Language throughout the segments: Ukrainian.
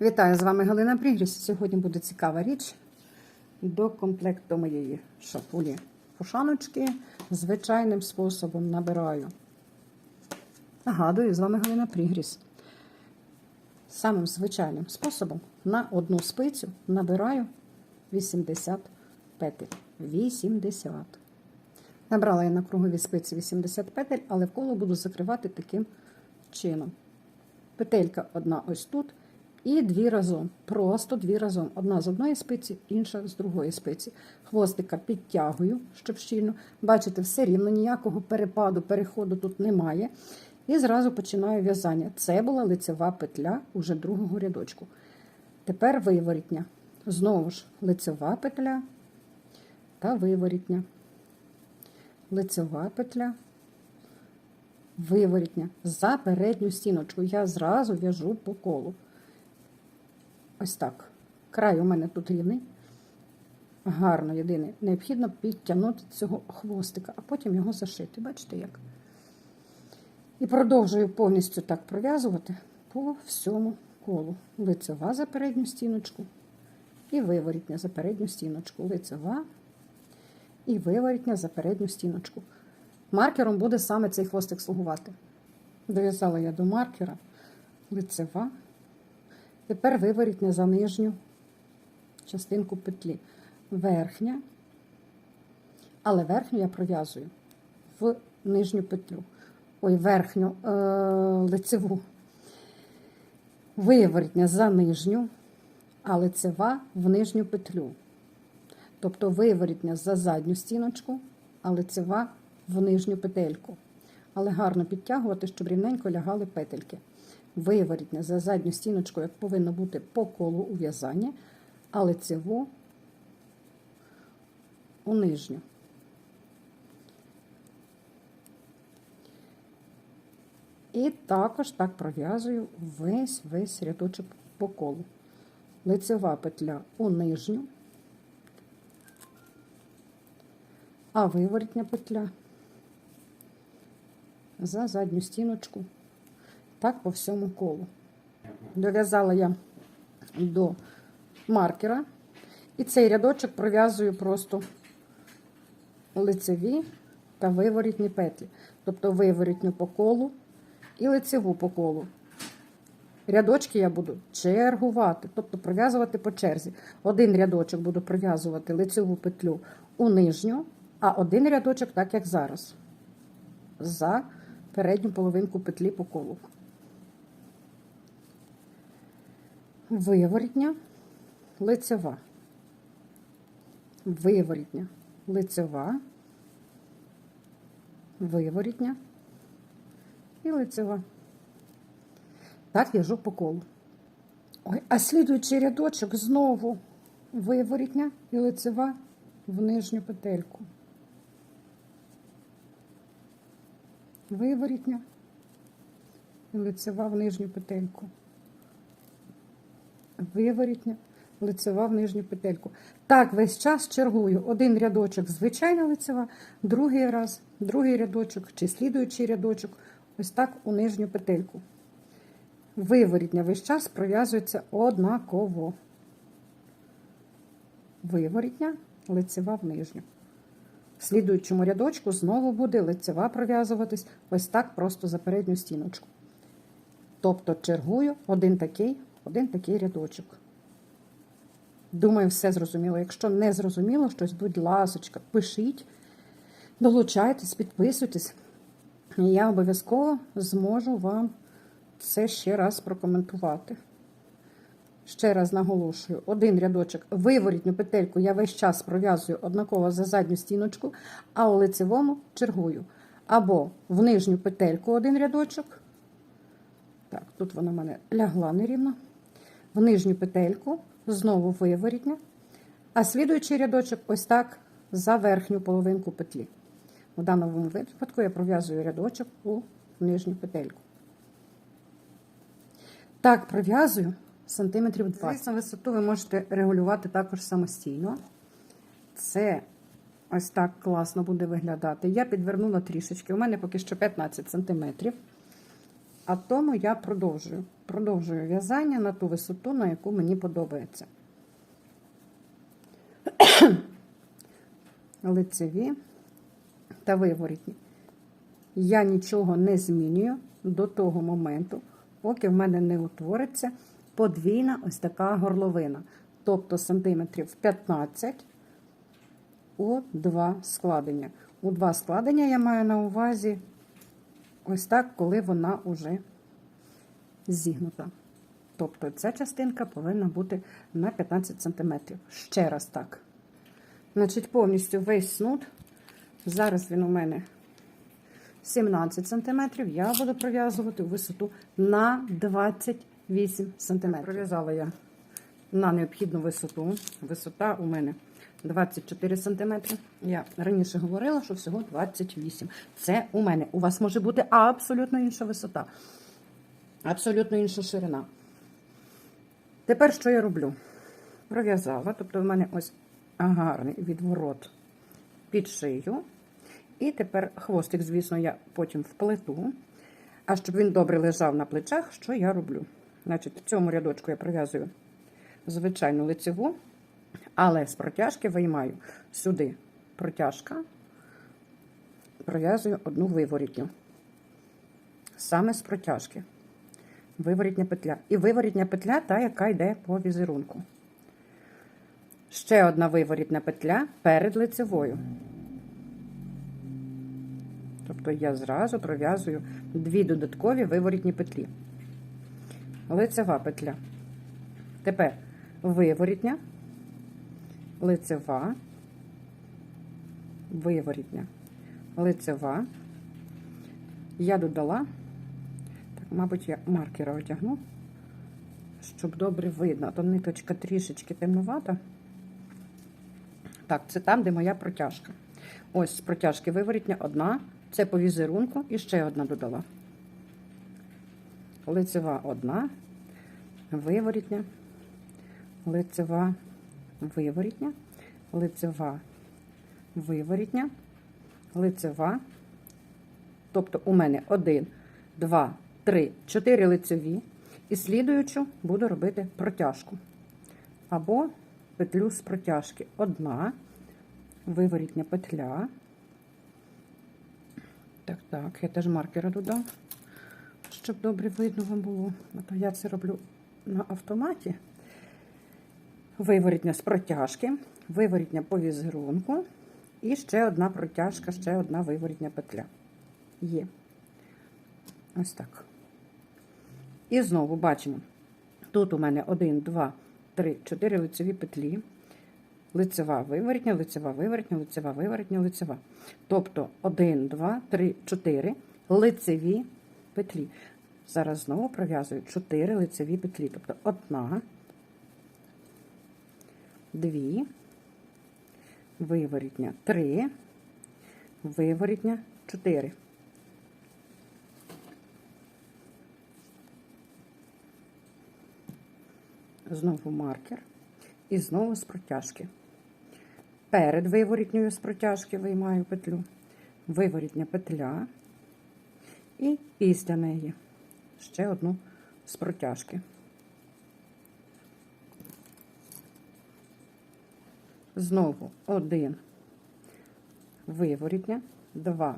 Вітаю з вами Галина Прігріс. Сьогодні буде цікава річ до комплекту моєї шапулі пушаночки. Звичайним способом набираю. Нагадую, з вами Галина Прігріс. Самим звичайним способом на одну спицю набираю 80 петель. 80. Набрала я на круговій спиці 80 петель, але в коло буду закривати таким чином. Петелька одна ось тут. І дві разом. Просто дві разом. Одна з одної спиці, інша з другої спиці. Хвостика підтягую, щоб щільно. Бачите, все рівно ніякого перепаду, переходу тут немає. І зразу починаю в'язання. Це була лицева петля уже другого рядочку. Тепер виворітня. Знову ж лицева петля та виворітня. Лицева петля виворітня за передню стіночку. Я зразу в'яжу по колу. Ось так. Край у мене тут рівний. Гарно, єдине. Необхідно підтягнути цього хвостика, а потім його зашити. Бачите як? І продовжую повністю так пров'язувати по всьому колу. Лицева за передню стіночку і виворітня за передню стіночку. Лицева і виворітня за передню стіночку. Маркером буде саме цей хвостик слугувати. Дов'язала я до маркера лицева. Тепер виворітня за нижню частинку петлі. Верхня, але верхню я пров'язую в нижню петлю. Ой, верхню е- лицеву. Виворітня за нижню, а лицева в нижню петлю. Тобто виворітня за задню стіночку, а лицева в нижню петельку. Але гарно підтягувати, щоб рівненько лягали петельки. Виворітня за задню стіночку, як повинно бути по колу у в'язанні, а лицеву у нижню. І також так пров'язую весь весь рядочок по колу. Лицева петля у нижню, а виворітня петля за задню стіночку. Так по всьому колу. Дов'язала я до маркера. І цей рядочок пров'язую просто лицеві та виворітні петлі. Тобто виворітню по колу і лицеву по колу. Рядочки я буду чергувати, тобто пров'язувати по черзі. Один рядочок буду пров'язувати лицеву петлю у нижню, а один рядочок, так як зараз, за передню половинку петлі по колу. Виворітня, лицева. Виворітня, лицева, виворітня і лицева. Так в'яжу по колу. Ой, а слідуючий рядочок знову виворітня і лицева в нижню петельку. Виворітня і лицева в нижню петельку. Виворітня, лицева в нижню петельку. Так, весь час чергую. Один рядочок звичайна лицева, другий раз, другий рядочок чи слідуючий рядочок, ось так у нижню петельку. Виворітня весь час пров'язується однаково. Виворітня, лицева в нижню. В слідуючому рядочку знову буде лицева пров'язуватись ось так просто за передню стіночку. Тобто чергую один такий, один такий рядочок. Думаю, все зрозуміло. Якщо не зрозуміло щось, будь ласочка, пишіть, долучайтесь, підписуйтесь. І я обов'язково зможу вам це ще раз прокоментувати. Ще раз наголошую, один рядочок виворітню петельку я весь час пров'язую однаково за задню стіночку, а у лицевому чергую. Або в нижню петельку один рядочок. Так, тут вона в мене лягла нерівно. В нижню петельку, знову виворітня. А слідуючий рядочок ось так за верхню половинку петлі. У даному випадку я пров'язую рядочок у нижню петельку. Так, пров'язую сантиметрів 20. Звісно, висоту ви можете регулювати також самостійно. Це ось так класно буде виглядати. Я підвернула трішечки. У мене поки що 15 сантиметрів. А тому я продовжую. Продовжую в'язання на ту висоту, на яку мені подобається. Лицеві та виворітні. Я нічого не змінюю до того моменту, поки в мене не утвориться подвійна ось така горловина. Тобто сантиметрів 15 у два складення. У два складення я маю на увазі ось так, коли вона вже зігнута. Тобто ця частинка повинна бути на 15 см. Ще раз так. Значить, повністю весь снуд. Зараз він у мене 17 см. Я буду пров'язувати у висоту на 28 см. Пров'язала я на необхідну висоту. Висота у мене 24 см. Я раніше говорила, що всього 28. Це у мене. У вас може бути абсолютно інша висота. Абсолютно інша ширина. Тепер що я роблю? Пров'язала, тобто в мене ось гарний відворот під шию. І тепер хвостик, звісно, я потім вплету. А щоб він добре лежав на плечах, що я роблю? Значить, в цьому рядочку я пров'язую звичайну лицеву, але з протяжки виймаю сюди протяжка, пров'язую одну виворітню. Саме з протяжки. Виворітня петля. І виворітня петля та, яка йде по візерунку. Ще одна виворітна петля перед лицевою. Тобто я зразу пров'язую дві додаткові виворітні петлі. Лицева петля. Тепер виворітня, лицева, виворітня, лицева. Я додала, так, мабуть, я маркера одягну, щоб добре видно. То ниточка трішечки темнувата. Так, це там, де моя протяжка. Ось протяжки виворітня одна. Це по візерунку і ще одна додала. Лицева одна, виворітня, лицева, виворітня, лицева, виворітня, лицева. Тобто у мене один, два, три, чотири лицеві. І слідуючу буду робити протяжку. Або петлю з протяжки. Одна, виворітня петля. Так, так, я теж маркера додам, щоб добре видно вам було. А то я це роблю на автоматі. Виворітня з протяжки, виворітня по візерунку. І ще одна протяжка, ще одна виворітня петля. Є. Ось так. І знову бачимо. Тут у мене 1, 2, 3, 4 лицеві петлі. Лицева виворітня, лицева виворітня, лицева виворітня, лицева. Тобто 1, 2, 3, 4 лицеві петлі. Зараз знову пров'язую 4 лицеві петлі. Тобто одна, дві, виворітня, три, виворітня, чотири. Знову маркер. І знову з протяжки. Перед виворітньою з протяжки виймаю петлю, виворітня петля, і після неї ще одну з протяжки. Знову один виворітня, два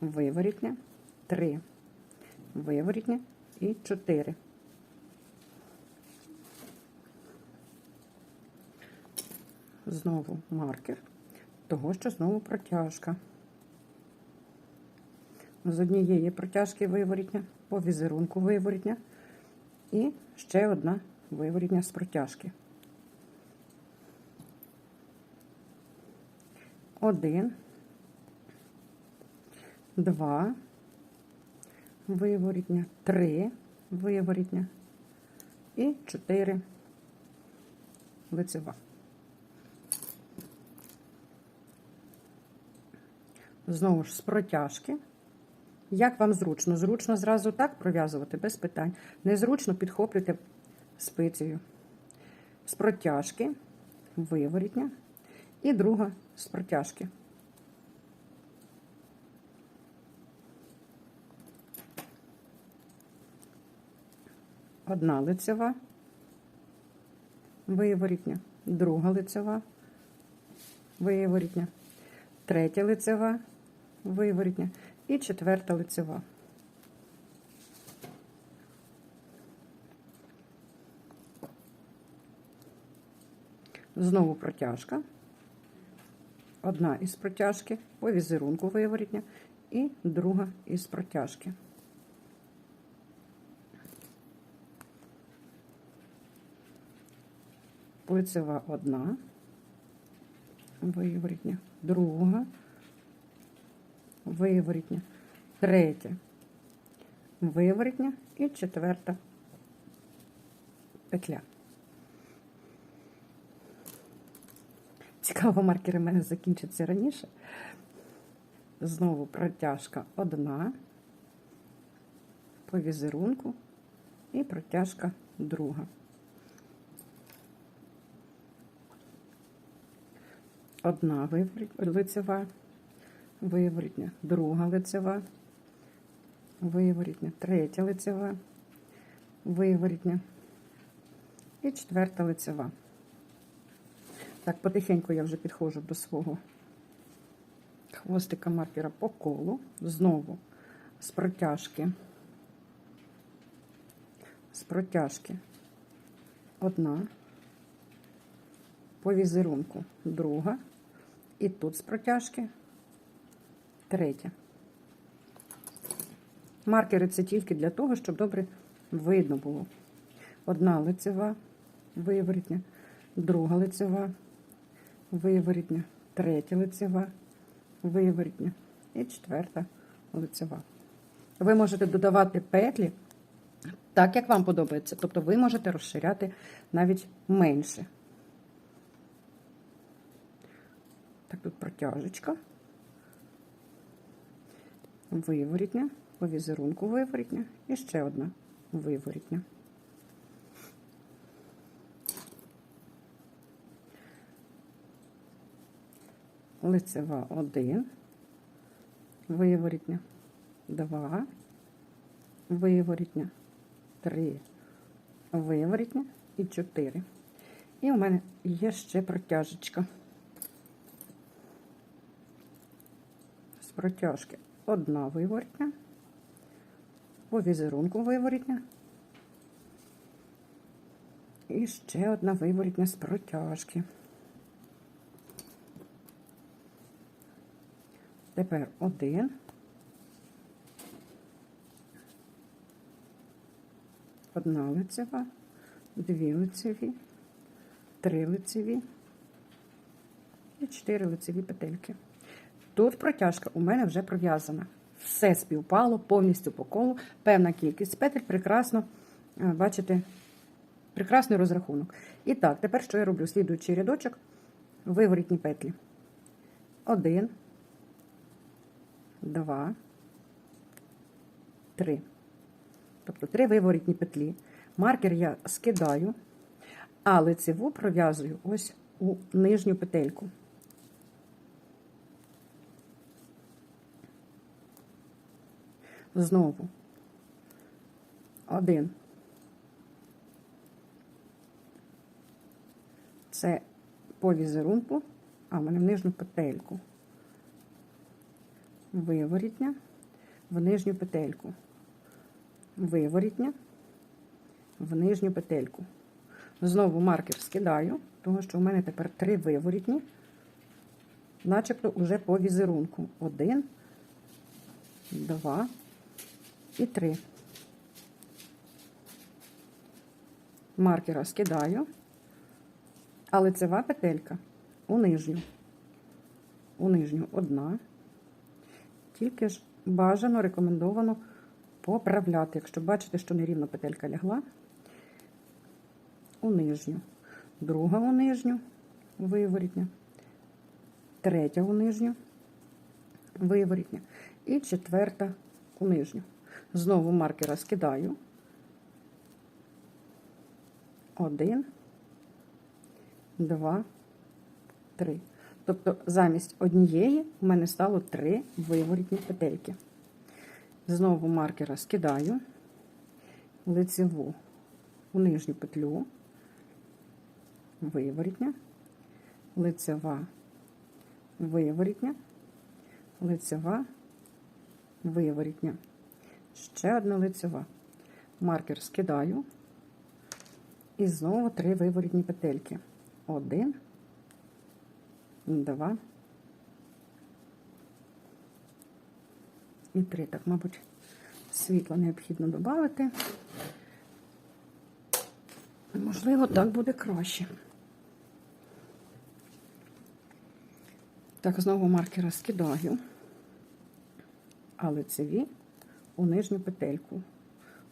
виворітня, три виворітня і чотири. Знову маркер, того, що знову протяжка. З однієї протяжки виворітня, по візерунку виворітня, і ще одна виворітня з протяжки. Один, два, виворітня, три виворітня і чотири лицева. Знову ж з протяжки. Як вам зручно? Зручно зразу так пров'язувати, без питань. Незручно підхоплюйте спицею. З протяжки, виворітня. І друга з протяжки. Одна лицева, виворітня, друга лицева, виворітня, третя лицева, виворітня і четверта лицева. Знову протяжка. Одна із протяжки по візерунку виворітня і друга із протяжки. Лицева одна, виворітня, друга, виворітня, третя, виворітня і четверта петля. Цікаво, маркери в мене закінчаться раніше. Знову протяжка одна по візерунку і протяжка друга. Одна лицева, виворітня, друга лицева, виворітня, третя лицева, виворітня і четверта лицева. Так, потихеньку я вже підходжу до свого хвостика маркера по колу. Знову з протяжки. З протяжки одна, по візерунку друга, і тут з протяжки третя. Маркери це тільки для того, щоб добре видно було. Одна лицева виворітня, друга лицева виворітня, третя лицева, виворітня і четверта лицева. Ви можете додавати петлі так, як вам подобається. Тобто ви можете розширяти навіть менше. Так, тут протяжечка. Виворітня, по візерунку виворітня і ще одна виворітня. Лицева 1, виворітня 2, виворітня 3, виворітня і 4. І у мене є ще протяжечка. З протяжки одна виворітня, по візерунку виворітня. І ще одна виворітня з протяжки. Тепер один. Одна лицева, дві лицеві, три лицеві і чотири лицеві петельки. Тут протяжка у мене вже пров'язана. Все співпало повністю по колу. Певна кількість петель, прекрасно, е, бачите, прекрасний розрахунок. І так, тепер що я роблю? Слідуючий рядочок, виворітні петлі. Один два, три. Тобто три виворітні петлі. Маркер я скидаю, а лицеву пров'язую ось у нижню петельку. Знову один. Це по візерунку, а в мене в нижню петельку виворітня в нижню петельку, виворітня в нижню петельку. Знову маркер скидаю, тому що у мене тепер три виворітні, начебто уже по візерунку. Один, два і три. Маркера скидаю, а лицева петелька у нижню. У нижню одна. Тільки ж бажано, рекомендовано поправляти. Якщо бачите, що нерівно петелька лягла, у нижню, друга у нижню, виворітня, третя у нижню, виворітня і четверта у нижню. Знову маркера скидаю. Один, два, три. Тобто замість однієї у мене стало три виворітні петельки. Знову маркера скидаю, лицеву у нижню петлю, виворітня, лицева, виворітня, лицева, виворітня. Ще одна лицева. Маркер скидаю. І знову три виворітні петельки. Один, два і три. Так, мабуть, світло необхідно додати. Можливо, так буде краще. Так, знову маркера скидаю, а лицеві у нижню петельку.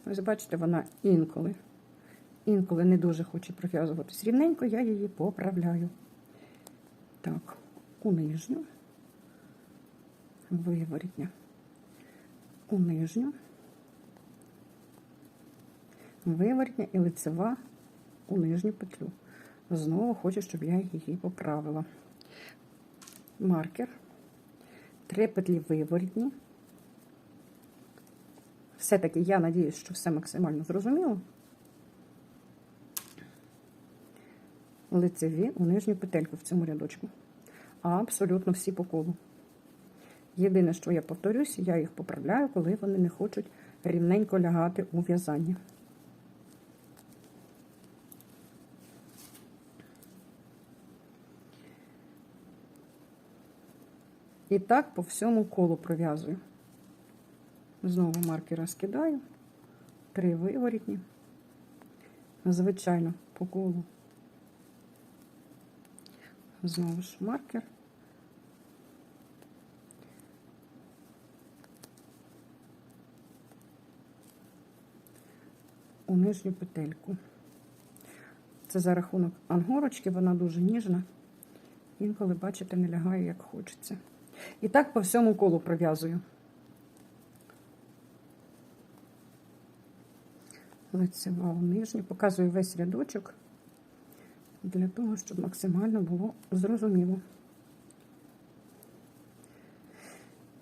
Ось бачите, вона інколи, інколи не дуже хоче пров'язуватись рівненько, я її поправляю. Так, у нижню, виворітня, у нижню, виворітня і лицева у нижню петлю. Знову хочу, щоб я її поправила. Маркер, три петлі виворітні. Все-таки я надіюсь, що все максимально зрозуміло. Лицеві у нижню петельку в цьому рядочку. А абсолютно всі по колу. Єдине, що я повторюсь, я їх поправляю, коли вони не хочуть рівненько лягати у в'язанні. І так по всьому колу пров'язую. Знову маркера скидаю, три виворітні, звичайно, по колу. Знову ж маркер. У нижню петельку. Це за рахунок ангорочки, вона дуже ніжна. Інколи, бачите, не лягає, як хочеться. І так по всьому колу пров'язую. Лицева у нижню. Показую весь рядочок для того, щоб максимально було зрозуміло.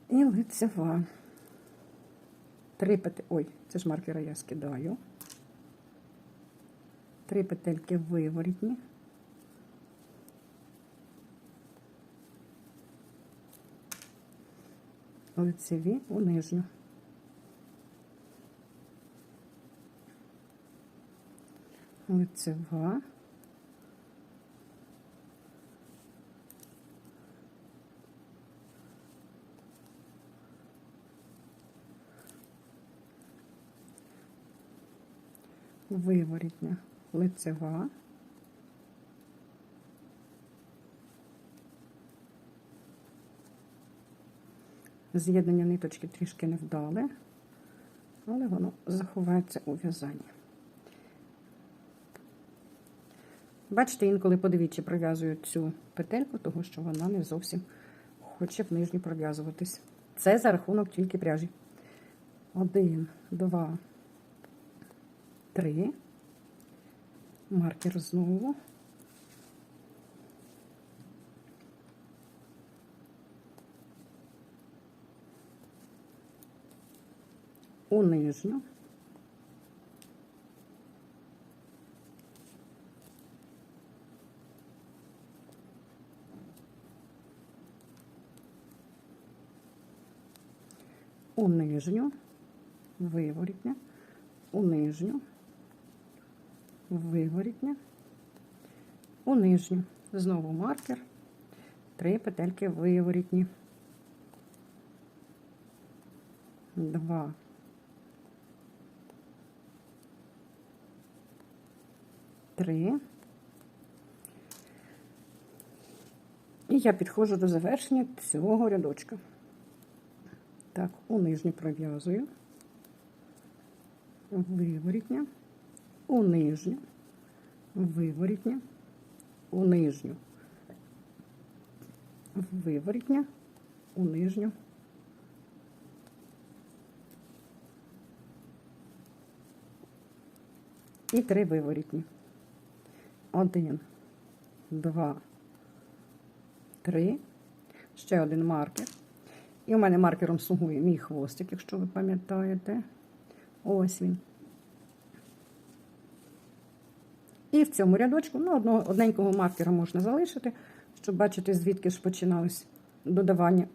І лицева. Три петельки. Ой, це ж маркера я скидаю. Три петельки виворітні. Лицеві у нижню. Лицева. Виворітня лицева. З'єднання ниточки трішки невдале, але воно заховається у в'язанні. Бачите, інколи подивіться, пров'язую цю петельку, тому що вона не зовсім хоче в нижню пров'язуватись. Це за рахунок тільки пряжі. Один, два, три. Маркер знову. У нижню. У нижню, виворітня, у нижню, виворітня, у нижню. Знову маркер, три петельки виворітні. Два. Три. І я підходжу до завершення цього рядочка. Так, у нижню пров'язую, виворітня, у нижню, виворітня, у нижню, виворітня, у нижню. І три виворітні. Один, два, три. Ще один маркер. І у мене маркером слугує мій хвостик, якщо ви пам'ятаєте. Ось він. І в цьому рядочку ну, одного, одненького маркера можна залишити, щоб бачити, звідки ж починалось додавання.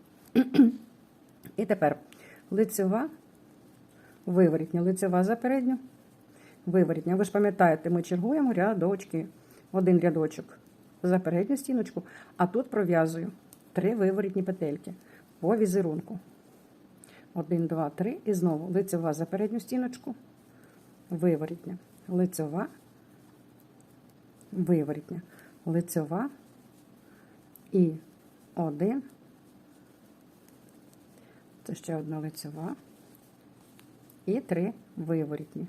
І тепер лицева, виворітня, лицева за передню, виворітня. Ви ж пам'ятаєте, ми чергуємо рядочки. Один рядочок за передню стіночку, а тут пров'язую три виворітні петельки по візерунку. Один, два, три. І знову лицева за передню стіночку, виворітня, лицева, виворітня, лицева і один. Це ще одна лицева. І три виворітні.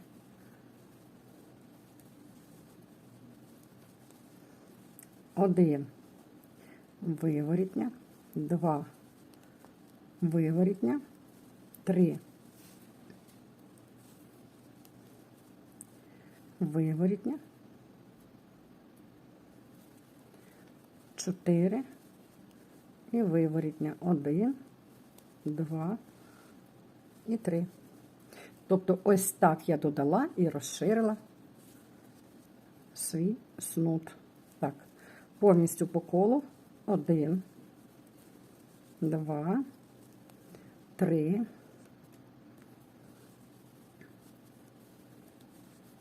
Один виворітня, два виворітня, три виворітня, чотири і виворітня. Один, два і три. Тобто ось так я додала і розширила свій снуд. Так, повністю по колу. Один, два, три,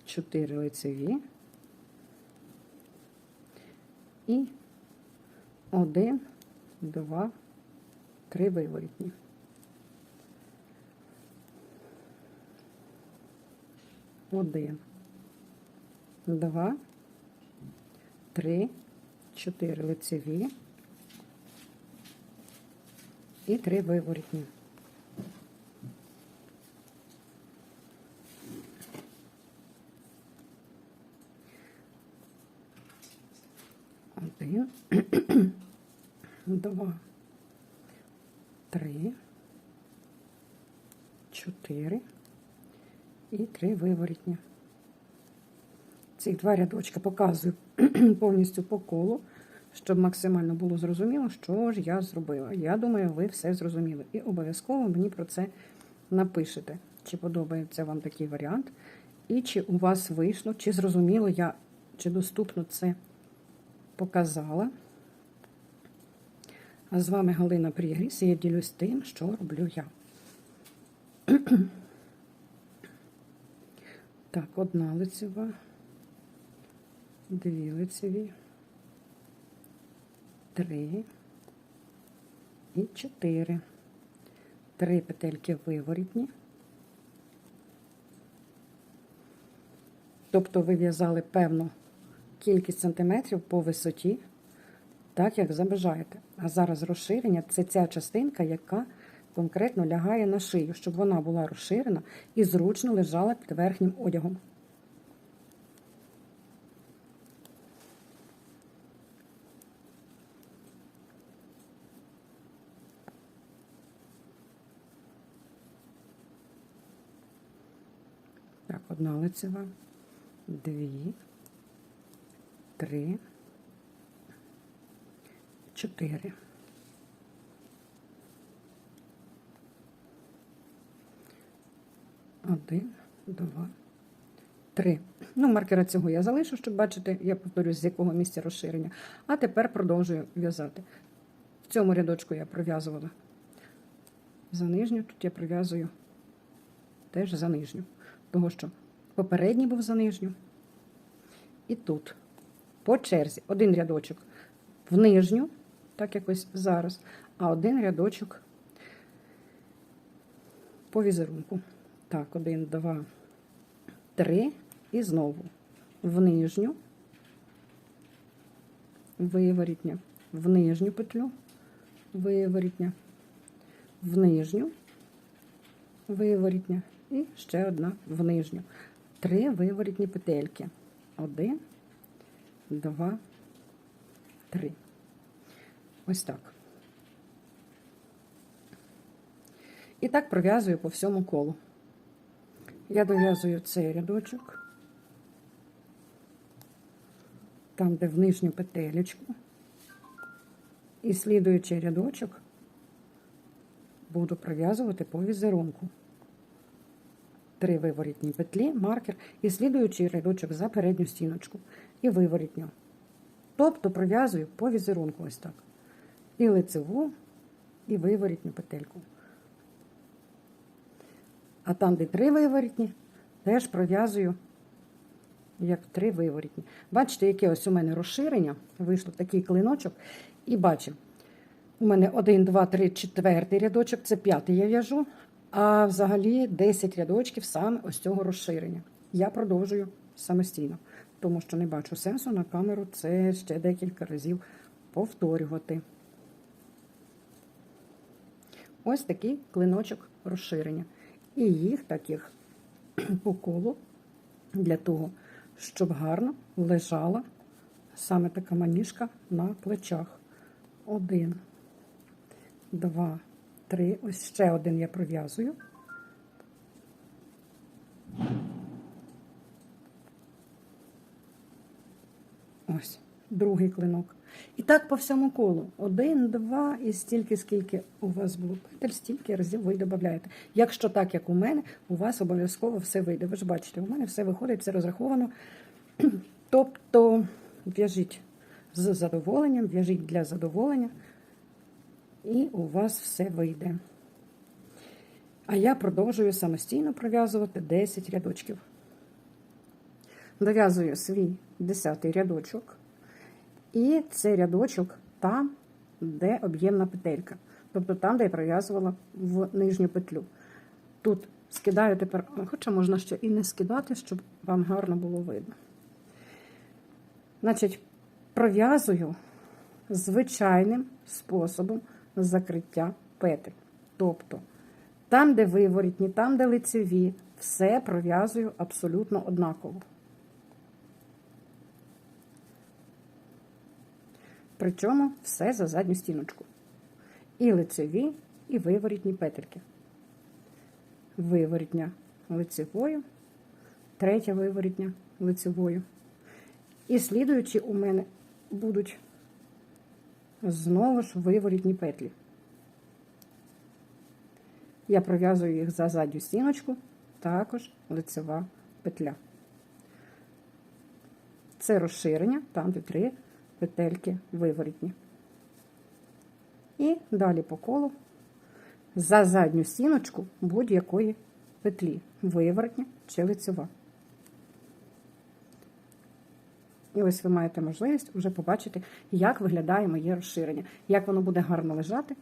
чотири лицеві і один, два, три виворітні. Один, два, три, чотири лицеві і три виворітні. Один, два, три, чотири і три виворітні. Ці два рядочки показую повністю по колу, щоб максимально було зрозуміло, що ж я зробила. Я думаю, ви все зрозуміли. І обов'язково мені про це напишете, чи подобається вам такий варіант, і чи у вас вийшло, чи зрозуміло я, чи доступно це показала. З вами Галина Прігріс, і я ділюсь тим, що роблю я. Так, одна лицева, дві лицеві, три і чотири. Три петельки виворітні. Тобто ви в'язали певну кількість сантиметрів по висоті, так як забажаєте. А зараз розширення це ця частинка, яка конкретно лягає на шию, щоб вона була розширена і зручно лежала під верхнім одягом. Так, одна лицева, дві, три, чотири. Один, два, три. Ну, маркера цього я залишу, щоб бачити, я повторюсь, з якого місця розширення. А тепер продовжую в'язати. В цьому рядочку я пров'язувала за нижню, тут я пров'язую теж за нижню. Тому що попередній був за нижню. І тут, по черзі, один рядочок в нижню, так якось зараз, а один рядочок по візерунку. Так, один, два, три. І знову в нижню, виворітня, в нижню петлю, виворітня, в нижню, виворітня. І ще одна в нижню. Три виворітні петельки. Один, два, три. Ось так. І так пров'язую по всьому колу. Я дов'язую цей рядочок, там, де в нижню петелечку, і слідуючий рядочок буду пров'язувати по візерунку. Три виворітні петлі, маркер і слідуючий рядочок за передню стіночку. і виворітню. Тобто пров'язую по візерунку ось так. І лицеву, і виворітню петельку. А там, де три виворітні, теж пров'язую як три виворітні. Бачите, яке ось у мене розширення. Вийшло такий клиночок. І бачимо, у мене один, два, три, четвертий рядочок, це п'ятий я в'яжу, а взагалі 10 рядочків саме ось цього розширення. Я продовжую самостійно, тому що не бачу сенсу на камеру це ще декілька разів повторювати. Ось такий клиночок розширення. І їх таких по колу для того, щоб гарно лежала саме така маніжка на плечах. Один, два, три. Ось ще один я пров'язую. Ось, другий клинок. І так по всьому колу. Один, два, і стільки, скільки у вас було петель, стільки разів ви додаєте. Якщо так, як у мене, у вас обов'язково все вийде. Ви ж бачите, у мене все виходить, все розраховано. Тобто в'яжіть з задоволенням, в'яжіть для задоволення, і у вас все вийде. А я продовжую самостійно пров'язувати 10 рядочків. Дов'язую свій 10 рядочок. І це рядочок там, де об'ємна петелька. Тобто там, де я пров'язувала в нижню петлю. Тут скидаю тепер, хоча можна ще і не скидати, щоб вам гарно було видно. Значить, пров'язую звичайним способом закриття петель. Тобто, там, де виворітні, там, де лицеві, все пров'язую абсолютно однаково. Причому все за задню стіночку. І лицеві, і виворітні петельки. Виворітня лицевою, третя виворітня лицевою. І слідуючі у мене будуть знову ж виворітні петлі. Я пров'язую їх за задню стіночку, також лицева петля. Це розширення, там де три петельки виворітні. І далі по колу за задню стіночку будь-якої петлі, виворотня чи лицева. І ось ви маєте можливість вже побачити, як виглядає моє розширення, як воно буде гарно лежати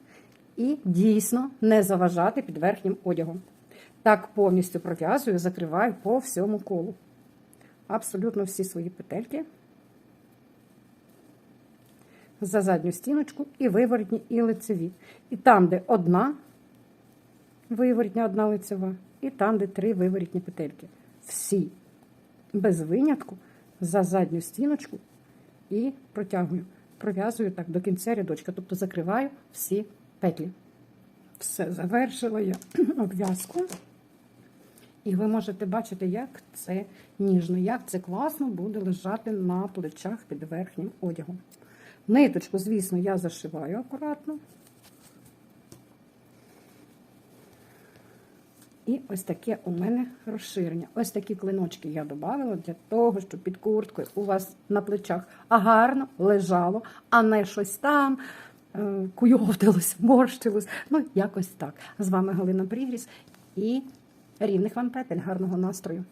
і дійсно не заважати під верхнім одягом. Так повністю пров'язую, закриваю по всьому колу. Абсолютно всі свої петельки за задню стіночку і виворотні, і лицеві. І там, де одна виворітня, одна лицева, і там, де три виворітні петельки. Всі без винятку за задню стіночку і протягую. Пров'язую так до кінця рядочка, тобто закриваю всі петлі. Все, завершила я обв'язку. І ви можете бачити, як це ніжно, як це класно буде лежати на плечах під верхнім одягом. Ниточку, звісно, я зашиваю акуратно. І ось таке у мене розширення. Ось такі клиночки я додала для того, щоб під курткою у вас на плечах гарно лежало, а не щось там е, куйовдилось, морщилось. Ну, якось так. З вами Галина Прігріс і рівних вам петель, гарного настрою.